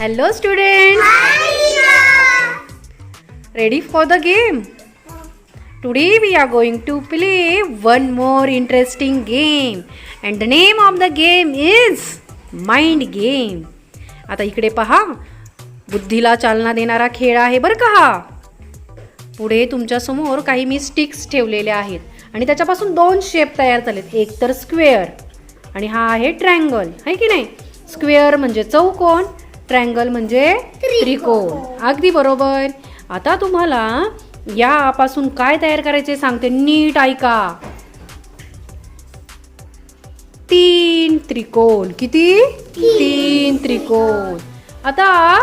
Hello student ready for the game today we are going to play one more interesting game and the name of the game is mind game आता इकडे पहा. बुद्धीला चालना देणारा खेळ आहे बरं का हा? पुढे तुमच्यासमोर काही मी स्टिक्स ठेवलेल्या आहेत. आणि त्याच्यापासून दोन शेप तयार झालेत. एक तर स्क्वेअर आणि हा आहे ट्रँगल आहे की नाही? स्क्वेअर म्हणजे चौकोन ट्रँगल म्हणजे त्रिकोण. अगदी बरोबर. आता तुम्हाला यापासून काय तयार करायचे सांगते. नीट ऐका. तीन त्रिकोण. किती? तीन त्रिकोण. आता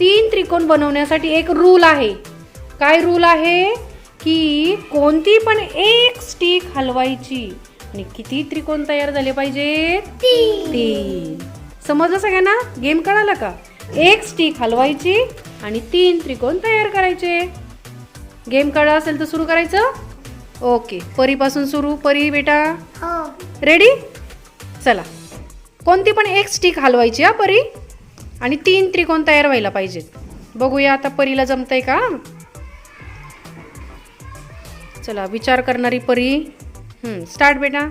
तीन त्रिकोण बनवण्यासाठी एक रूल आहे. काय रूल आहे? की कोणती पण एक स्टिक हलवायची. आणि किती त्रिकोण तयार झाले पाहिजे? तीन. समजलं सगळ्यांना? गेम कळाला का? एक स्टिक हलवायची आणि तीन त्रिकोण तयार करायचे. गेम कळला असेल तर सुरू करायचं? ओके परीपासून सुरू. परी बेटा. रेडी चला. कोणती पण एक स्टिक हलवायची हा परी? आणि तीन त्रिकोण तयार व्हायला पाहिजेत बघूया आता परीला जमतंय का? चला विचार करणारी परी. स्टार्ट बेटा.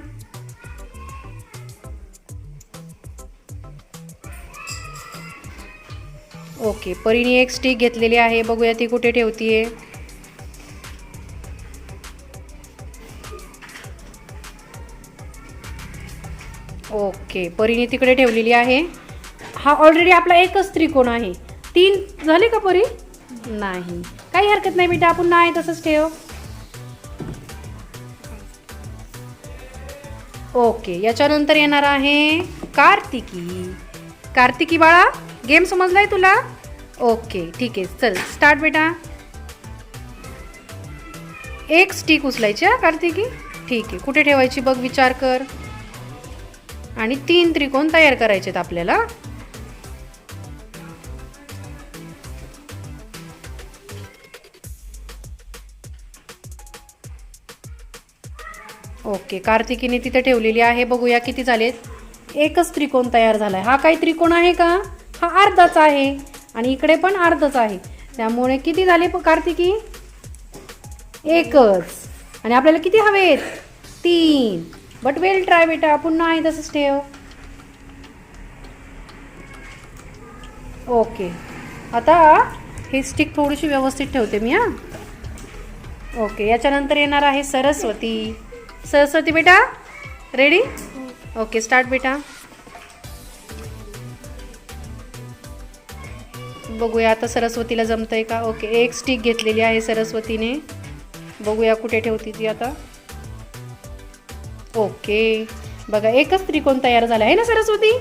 ओके परीने एक स्टिक घेतलेली आहे. बघूया ती कुठे ठेवतीये. ओके परीने तिकडे ठेवलेली आहे. हा ऑलरेडी आपला एकच त्रिकोण आहे. तीन झाले का परी? नाही. काही हरकत नाही बेटा आपण नाही तसंच ठेव. ओके याच्यानंतर येणार आहे कार्तिकी. कार्तिकी बाळा गेम समजला आहे तुला? ओके ठीक आहे चल स्टार्ट बेटा. एक स्टिक उचलायची हा कार्तिकी? ठीक आहे कुठे ठेवायची बघ विचार कर. आणि तीन त्रिकोण तयार करायचे आहेत आपल्याला. ओके कार्तिकीने तिथे ठेवलेली आहे. बघूया किती झालेत. एकच त्रिकोण तयार झालाय. हा काही त्रिकोण आहे का? हा अर्धाच आहे. आणि इकडे पण अर्धच आहे. त्यामुळे किती झाले कार्तिकी? एकच. आणि आपल्याला किती हवेत? तीन. बट वेल ट्राय बेटा पुन्हा आहे तसंच ठेव. ओके. आता ही स्टिक थोडीशी व्यवस्थित ठेवते मी हां. ओके याच्यानंतर येणार आहे सरस्वती. सरस्वती बेटा? रेडी ओके स्टार्ट बेटा. बघूया आता सरस्वतीला जमतंय का? ओके एक स्टिक घेतलेली आहे सरस्वतीने. बघूया कुठे ठेवती ती आता. ओके बघा एकच त्रिकोण तयार झाला. आहे ना सरस्वती?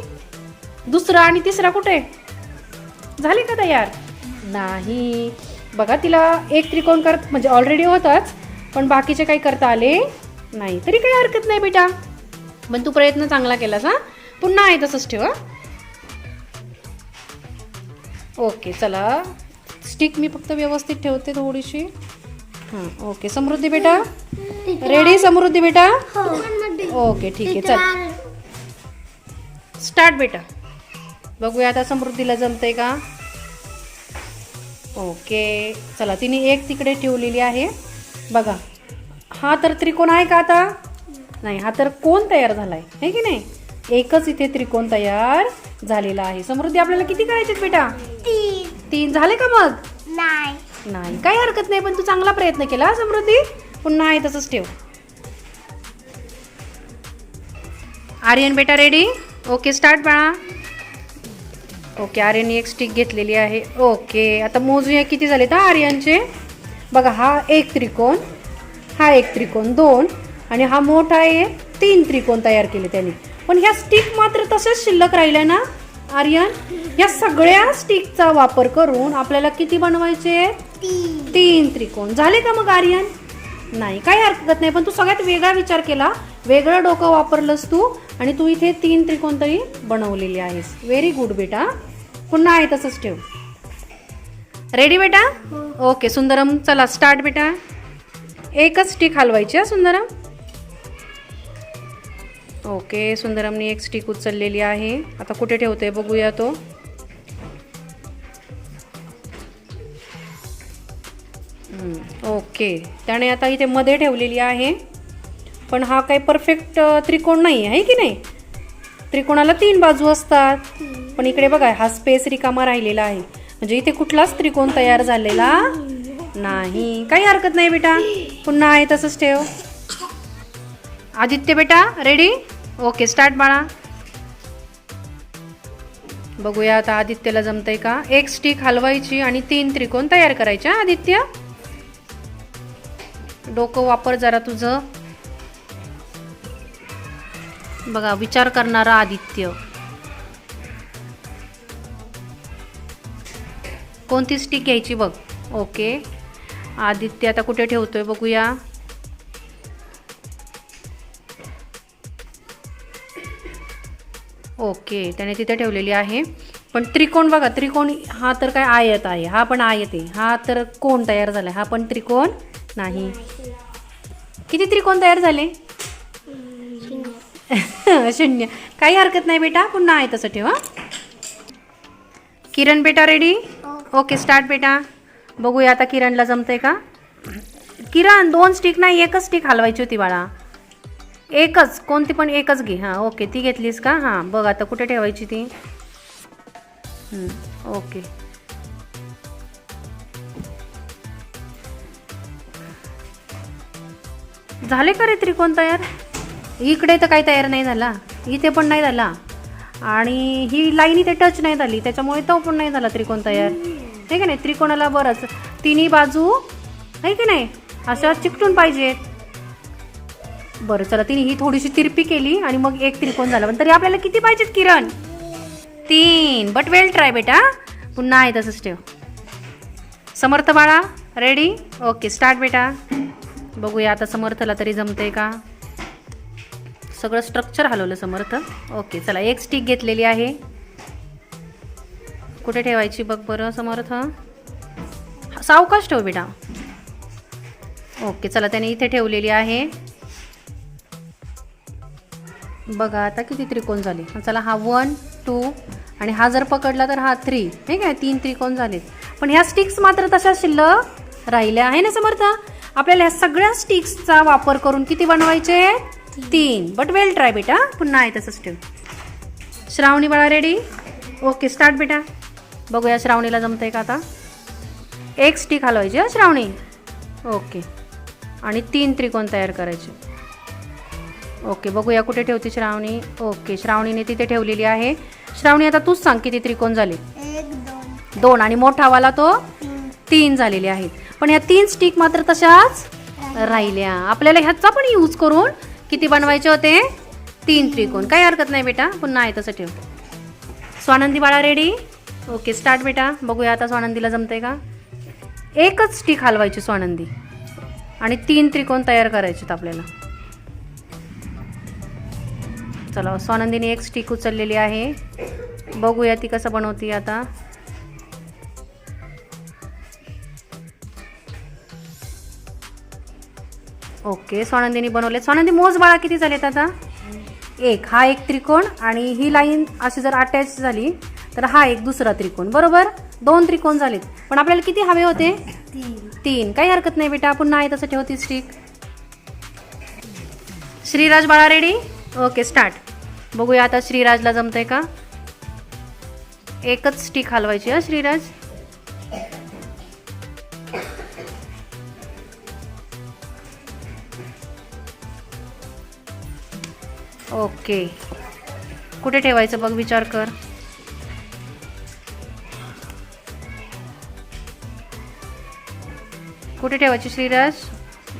दुसरा आणि तिसरा कुठे? झाले का तयार? नाही. बघा तिला एक त्रिकोण करत म्हणजे ऑलरेडी होतच पण बाकीचे काही करता आले? नाही. तरी काही हरकत नाही बेटा. पण तू प्रयत्न चांगला केलास हा. पुन्हा आहे तसंच ठेव हा. ओके चला. स्टिक मी फक्त व्यवस्थित ठेवते थोडीशी. हां ओके. समृद्धी बेटा? रेडी समृद्धी बेटा? ओके ठीक आहे चल. स्टार्ट बेटा. बघूया आता समृद्धीला जमतंय का? ओके चला. तिने एक तिकडे ठेवलेली आहे. बघा. हा तर त्रिकोण आहे का आता? नाही हा तर कोण तयार झालाय? आहे की नाही? एकच इथे त्रिकोण तयार झालेला आहे. समृद्धी आपल्याला किती करायचे बेटा? तीन. झाले का मग? नाही. नाही काही हरकत नाही पण तू चांगला प्रयत्न केला समृद्धी. पुन्हा आहे तसंच ठेव. आर्यन बेटा रेडी ओके स्टार्ट बाळा. ओके आर्यन एक स्टिक घेतलेली आहे. ओके आता मोजूया किती झाले तर आर्यनचे? बघा हा एक त्रिकोण. हा एक त्रिकोण दोन आणि हा मोठा आहे तीन त्रिकोण तयार केले त्यांनी. पण ह्या स्टिक मात्र तसेच शिल्लक राहिल्या ना आर्यन? या सगळ्या स्टिकचा वापर करून आपल्याला किती बनवायचे? तीन. तीन त्रिकोण. झाले का मग आर्यन? नाही काही हरकत नाही पण तू सगळ्यात वेगळा विचार केला. वेगळं डोकं वापरलंस तू आणि तू इथे तीन त्रिकोण तरी बनवलेली आहेस. व्हेरी गुड बेटा. पुन्हा आहे तसंच ठेव. रेडी बेटा? ओके सुंदरम चला स्टार्ट बेटा. एकच स्टिक हलवायची हा सुंदरम? ओके सुंदरमनी एक स्टिक उचललेली आहे. आता कुठे ठेवते बघूया तो. ओके. त्याने आता इथे मध्ये ठेवलेली आहे. पण हा काही परफेक्ट त्रिकोण नाही आहे की नाही? त्रिकोणाला तीन बाजू असतात. पण इकडे बघा हा स्पेस रिकामा राहिलेला आहे. म्हणजे इथे कुठलाच त्रिकोण तयार झालेला नाही. काही हरकत नाही बेटा. पुन्हा आहे तसंच ठेव. आदित्य बेटा रेडी ओके स्टार्ट बाळा. बघूया आता आदित्यला जमतंय का? एक स्टिक हलवायची आणि तीन त्रिकोण तयार करायचे आदित्य? डोकं वापर जरा तुझं. बघा विचार करणारा आदित्य. कोणती स्टिक घ्यायची बघ. ओके आदित्य आता कुठे ठेवतोय बघूया. ओके त्याने तिथे ठेवलेली आहे. पण त्रिकोण बघा त्रिकोण हा तर काय आयत आहे हा पण आयत आहे हा तर कोण तयार झाला हा पण त्रिकोण नाही. किती त्रिकोण तयार झाले? शून्य. काही हरकत नाही बेटा पुन्हा आहे तसं ठेवा किरण बेटा रेडी ओके स्टार्ट बेटा. बघूया आता किरणला जमतंय का? किरण दोन स्टिक नाही एकच स्टिक हलवायची होती बाळा. एकच कोणती पण एकच घे. हां ओके ती घेतलीस का? हां बघ आता कुठे ठेवायची ती. ओके झाले का रे त्रिकोण तयार? इकडे तर काही तयार नाही झाला. इथे पण नाही झाला. आणि ही लाईन इथे टच नाही झाली त्याच्यामुळे तो पण नाही झाला त्रिकोण तयार. आहे की नाही त्रिकोणाला बरंच तिन्ही बाजू आहे की नाही? अशा चिकटून पाहिजेत बरं चला तिने ही थोडीशी तिरपी केली आणि मग एक त्रिकोण झाला. पण तरी आपल्याला किती पाहिजेत किरण? तीन. बट वेल ट्राय बेटा. पुन्हा आहे तसंच ठेव. समर्थ बाळा रेडी ओके स्टार्ट बेटा. बघूया आता समर्थला तरी जमतंय का? सगळं स्ट्रक्चर हलवलं समर्थ. ओके चला एक स्टिक घेतलेली आहे. कुठे ठेवायची बघ बरं समर्थ सावकाश ठेव बेटा. ओके चला त्याने इथे ठेवलेली आहे. बघा आता किती त्रिकोण झाले? चला हा वन टू आणि हा जर पकडला तर हा थ्री. नाही काय? तीन त्रिकोण झालेत. पण ह्या स्टिक्स मात्र तशा शिल्लक राहिल्या आहे ना समर्थ? आपल्याला ह्या सगळ्या स्टिक्सचा वापर करून किती बनवायचे? तीन. बट वेल ट्राय बेटा. पुन्हा आहे तसंच ठेव. श्रावणी बाळा रेडी ओके स्टार्ट बेटा. बघूया श्रावणीला जमतंय का आता? एक स्टिक हलवायची हा श्रावणी? ओके. आणि तीन त्रिकोण तयार करायचे. ओके बघूया कुठे ठेवते श्रावणी? ओके श्रावणीने तिथे ठेवलेली आहे. श्रावणी आता तूच सांग किती त्रिकोण झाले? दोन. आणि मोठावाला तो तीन. तीन झालेले आहेत. पण ह्या तीन स्टिक मात्र तशाच राहिल्या. आपल्याला ह्याचा पण यूज करून किती बनवायचे होते? तीन त्रिकोण. काही हरकत नाही बेटा पुन्हा आहे तसं ठेव. स्वानंदी बाळा रेडी ओके स्टार्ट बेटा. बघूया आता स्वानंदीला जमतंय का? एकच स्टिक हलवायची स्वानंदी. आणि तीन त्रिकोण तयार करायचे आपल्याला. चला स्वानंदीने एक स्टिक उचललेली आहे. बघूया ती कसं बनवती आता. ओके स्वानंदीने बनवले. स्वानंदी मोज बाळा किती झालेत आता? एक. हा एक त्रिकोण आणि ही लाईन अशी जर अटॅच झाली तर हा एक दुसरा त्रिकोण. बरोबर? दोन त्रिकोण झालेत. पण आपल्याला किती हवे होते? तीन. काही हरकत नाही बेटा. पुन्हा आहे तसं ठेवती स्टिक श्रीराज बाळा रेडी ओके स्टार्ट बघूया आता श्रीराजला जमतंय का? एकच स्टिक हलवायची हा श्रीराज? ओके कुठे ठेवायचं बघ विचार कर. कुठे ठेवायची श्रीराज?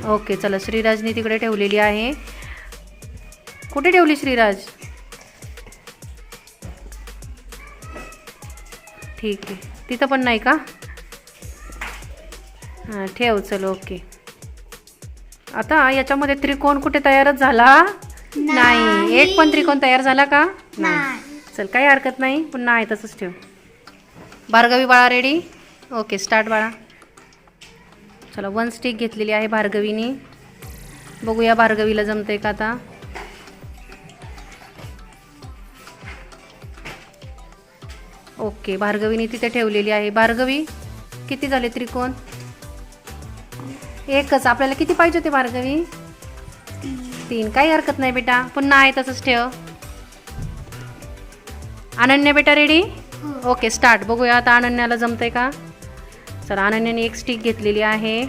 ओके चला श्रीराजने तिकडे ठेवलेली आहे. कुठे ठेवली श्रीराज? ठीक आहे. तिथं पण नाही का? हां ठेव चल ओके आता याच्यामध्ये त्रिकोण कुठे तयारच झाला? नाही. एक पण त्रिकोण तयार झाला का? नाही. चल काही हरकत नाही पुन्हा आहे तसंच ठेव. भार्गवी बाळा रेडी ओके स्टार्ट बाळा. चला वन स्टिक घेतलेली आहे भार्गवीने. बघूया भार्गवीला जमत आहे का आता. ओके भार्गवीने तिथे ठेवलेली आहे. भार्गवी किती झाले त्रिकोण? एकच. आपल्याला किती पाहिजे होते भार्गवी? तीन. काही हरकत नाही बेटा. पुन्हा आहे तसंच ठेव. अनन्या बेटा रेडी हो. ओके स्टार्ट बघूया आता अनन्याला जमतंय का? चला अनन्याने एक स्टिक घेतलेली आहे.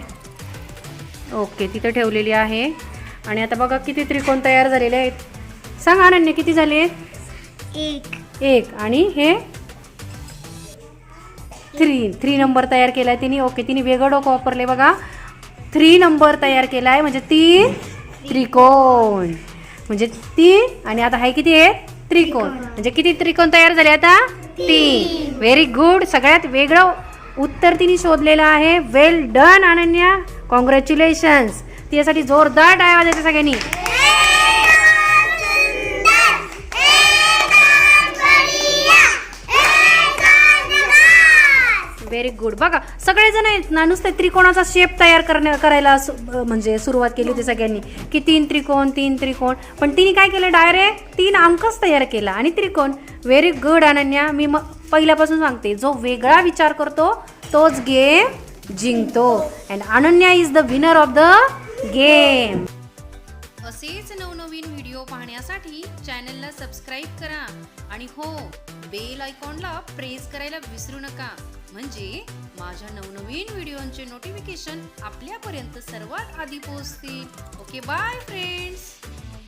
ओके तिथं ठेवलेली आहे. आणि आता बघा किती त्रिकोण तयार झालेले आहेत. सांग अनन्या किती झाले? एक. एक. आणि हे? थ्री थ्री नंबर तयार केला आहे तिने. ओके तिने वेगळं डोकं वापरले बघा. थ्री नंबर तयार केला आहे म्हणजे तीन त्रिकोण. म्हणजे तीन आणि आता हाय किती आहे त्रिकोण. म्हणजे किती त्रिकोण तयार झाले आता? तीन. व्हेरी गुड सगळ्यात वेगळं उत्तर तिने शोधलेलं आहे. वेल डन अनन्या. कॉंग्रॅच्युलेशन्स तिच्यासाठी जोरदार टाळ्या वाजायच्या सगळ्यांनी. व्हेरी गुड बघा सगळेजण आहेत ना नुसते त्रिकोणाचा शेप तयार करण्या करायला म्हणजे सुरुवात केली होती सगळ्यांनी. की तीन त्रिकोण तीन त्रिकोण. पण तिने काय केलं? डायरेक्ट तीन अंकच तयार केला. आणि त्रिकोण. Very good Ananya. मी मग पहिल्यापासून सांगते जो वेगळा विचार करतो तोच गेम जिंकतो. And Ananya is the winner of the game असेच नवनवीन व्हिडिओ पाहण्यासाठी चॅनलला सबस्क्राईब करा. आणि हो बेल आयकॉनला प्रेस करायला विसरू नका. म्हणजे माझ्या नवनवीन व्हिडिओंचे नोटिफिकेशन आपल्यापर्यंत सर्वात आधी पोहोचतील. Okay bye friends